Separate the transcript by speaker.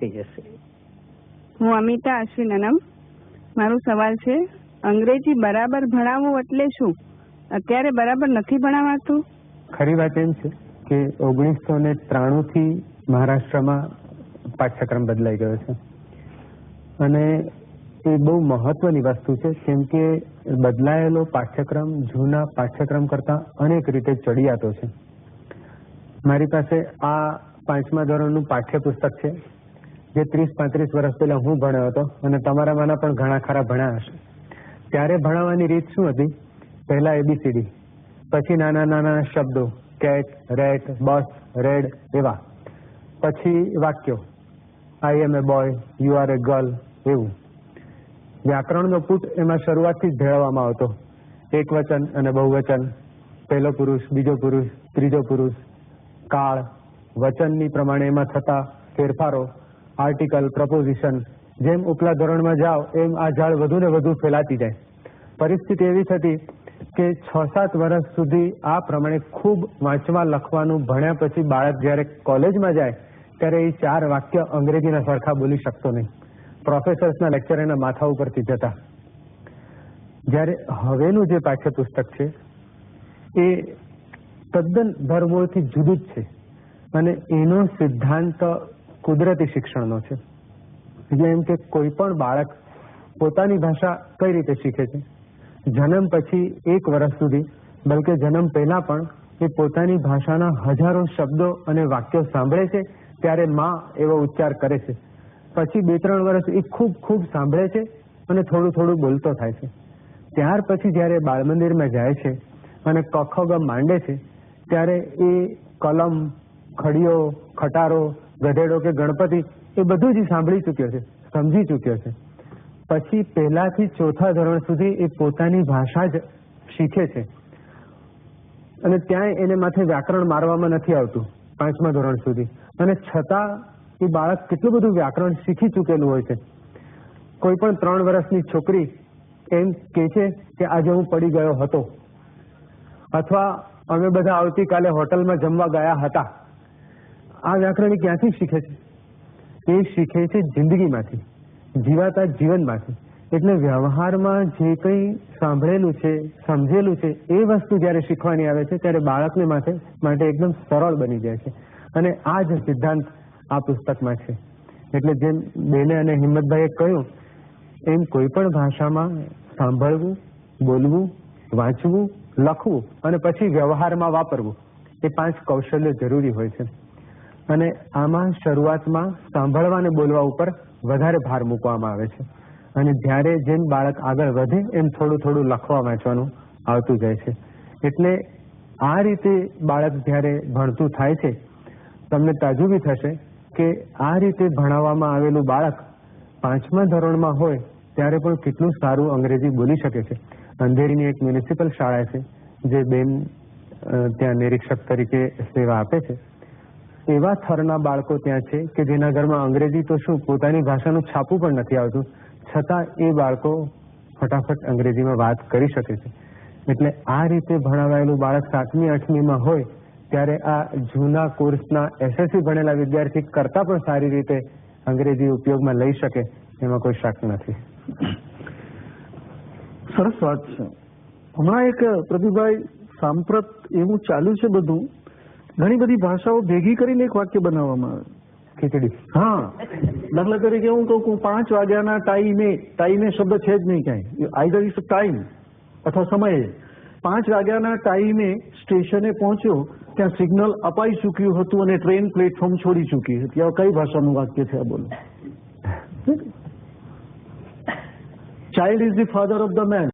Speaker 1: થઈ જશે.
Speaker 2: હું અમિતા અશ્વિનનમ મારો સવાલ છે અંગ્રેજી બરાબર ભણાવવું એટલે શું? અત્યારે બરાબર નથી ભણાવાતું?
Speaker 3: ખરી વાત એમ છે કે ઓગણીસો ને ત્રાણુંથી મહારાષ્ટ્રમાં પાઠ્યક્રમ બદલાઈ ગયો છે. અને એ બહુ મહત્વની વસ્તુ છે કેમ કે બદલાયેલો પાઠ્યક્રમ જૂના પાઠ્યક્રમ કરતા અનેક રીતે ચડિયાતો છે. મારી પાસે આ પાંચમા ધોરણનું પાઠ્યપુસ્તક છે. જે ત્રીસ પાંત્રીસ વર્ષ પહેલા હું ભણ્યો હતો અને તમારામાંના પણ ઘણા ખરા ભણ્યા હશે. ત્યારે ભણાવવાની રીત શું હતી? પહેલા એબીસીડી પછી નાના નાના શબ્દો, કેટ, રેટ, બસ, રેડ એવા. પછી વાક્યો. I am a boy you are a girl એવું. વ્યાકરણનો પુટ એમાં શરૂઆતથી જ ભેળવવામાં આવતો. એક વચન અને બહુવચન. પહેલો પુરુષ, બીજો પુરુષ, ત્રીજો પુરુષ. કાળ વચનની પ્રમાણે એમાં થતા ફેરફારો આર્ટિકલ, પ્રપોઝિશન, જેમ ઉપલા ધોરણમાં જાઓ એમ આ ઝાડ વધુ ને વધુ ફેલાતી જાય. પરિસ્થિતિ એવી થતી કે છ સાત વર્ષ સુધી આ પ્રમાણે ખૂબ વાંચવા, લખવાનું ભણ્યા પછી બાળક જ્યારે કોલેજમાં જાય, ત્યારે એ ચાર વાક્ય અંગ્રેજીના સરખા બોલી શકતો નહીં. પ્રોફેસર્સના લેક્ચર એના માથા ઉપરથી જતા. જ્યારે હવેનું જે પાઠ્યપુસ્તક છે, એ તદ્દન ધર્મોથી જુદું જ છે. અને એનો સિદ્ધાંત કુદરતી શિક્ષણનો છે. એમ કે કોઈ પણ બાળક પોતાની ભાષા કઈ રીતે શીખે છે? જન્મ પછી એક વર્ષ સુધી, બલકે જન્મ પહેલા પણ, એ પોતાની ભાષાના હજારો શબ્દો અને વાક્યો સાંભળે છે, ત્યારે માં એવો ઉચ્ચાર કરે છે. પછી બે ત્રણ વર્ષ એ ખૂબ ખૂબ સાંભળે છે અને થોડું થોડું બોલતો થાય છે. ત્યાર પછી જ્યારે બાળ મંદિરમાં જાય છે અને કખગ માંડે છે, ત્યારે એ કલમ ખડીઓ ખટારો ગધેડો કે ગણપતિ, એ બધું જ સાંભળી ચૂક્યો છે, સમજી ચૂક્યો છે. પછી પહેલાથી ચોથા ધોરણ સુધી એ પોતાની ભાષા જ શીખે છે. અને ત્યાં એને માથે વ્યાકરણ મારવામાં નથી આવતું, પાંચમા ધોરણ સુધી. અને છતાં એ બાળક કેટલું બધું વ્યાકરણ શીખી ચૂકેલું હોય છે. કોઈ પણ ત્રણ વર્ષની છોકરી એમ કે છે કે આજે હું પડી ગયો હતો. અથવા અમે બધા આવતીકાલે હોટલમાં જમવા ગયા હતા. આ વ્યાકરણ ક્યાંથી શીખે છે? એ શીખે છે જિંદગીમાંથી, જીવાતા જીવનમાંથી. એટલે વ્યવહારમાં જે કંઈ સાંભળેલું છે, સમજેલું છે, એ વસ્તુ જ્યારે શીખવાની આવે છે, ત્યારે બાળકને માટે માટે એકદમ સરળ બની જાય છે. અને આ જ સિદ્ધાંત આ પુસ્તકમાં છે. એટલે જેમ બેને અને હિંમતભાઈએ કહ્યું, એમ કોઈ પણ ભાષામાં સાંભળવું, બોલવું, વાંચવું, લખવું અને પછી વ્યવહારમાં વાપરવું, એ પાંચ કૌશલ્ય જરૂરી હોય છે. અને આમાં શરૂઆતમાં સાંભળવા અને બોલવા ઉપર વધારે ભાર મૂકવામાં આવે છે. અને જ્યારે જેમ બાળક આગળ વધે એમ થોડું થોડું લખવા વાંચવાનું આવતું જાય છે. એટલે આ રીતે બાળક જ્યારે ભણતું થાય છે, તમને તાજુબી થશે કે આ રીતે ભણાવવામાં આવેલું બાળક પાંચમા ધોરણમાં હોય ત્યારે પણ કેટલું સારું અંગ્રેજી બોલી શકે છે. અંધેરીની એક મ્યુનિસિપલ શાળા છે, જે બેન ત્યાં નિરીક્ષક તરીકે સેવા આપે છે. એવા થરના બાળકો ત્યાં છે કે જેના ઘરમાં અંગ્રેજી તો શું, પોતાની ભાષાનું છાપું પણ નથી આવતું, છતાં એ બાળકો ફટાફટ અંગ્રેજીમાં વાત કરી શકે છે. એટલે આ રીતે ભણાવાયેલું બાળક સાતમી, આઠમીમાં હોય, ત્યારે આ જૂના કોર્સના એસએસસી ભણેલા વિદ્યાર્થી કરતાં પણ સારી રીતે અંગ્રેજી ઉપયોગમાં લઈ શકે, એમાં કોઈ શક નથી.
Speaker 4: સરસ વાત છે. હમણાં એક પ્રદીપભાઈ સાંપ્રત એવું ચાલ્યું છે બધું ઘણી બધી ભાષાઓ ભેગી કરીને એક વાક્ય બનાવવામાં આવે.
Speaker 3: ખીચડી.
Speaker 4: હા. દાખલા તરીકે હું કહું કે પાંચ વાગ્યાના ટાઈમે ટાઈમે શબ્દ છે જ નહીં ક્યાંય. આઈધર ઇઝ ટાઈમ અથવા સમયે. પાંચ વાગ્યાના ટાઈમે સ્ટેશને પહોંચ્યો ત્યાં સિગ્નલ અપાઈ ચૂક્યું હતું અને ટ્રેન પ્લેટફોર્મ છોડી ચૂકી હતી. આ કઈ ભાષાનું વાક્ય છે આ બોલો? Child is the father of the man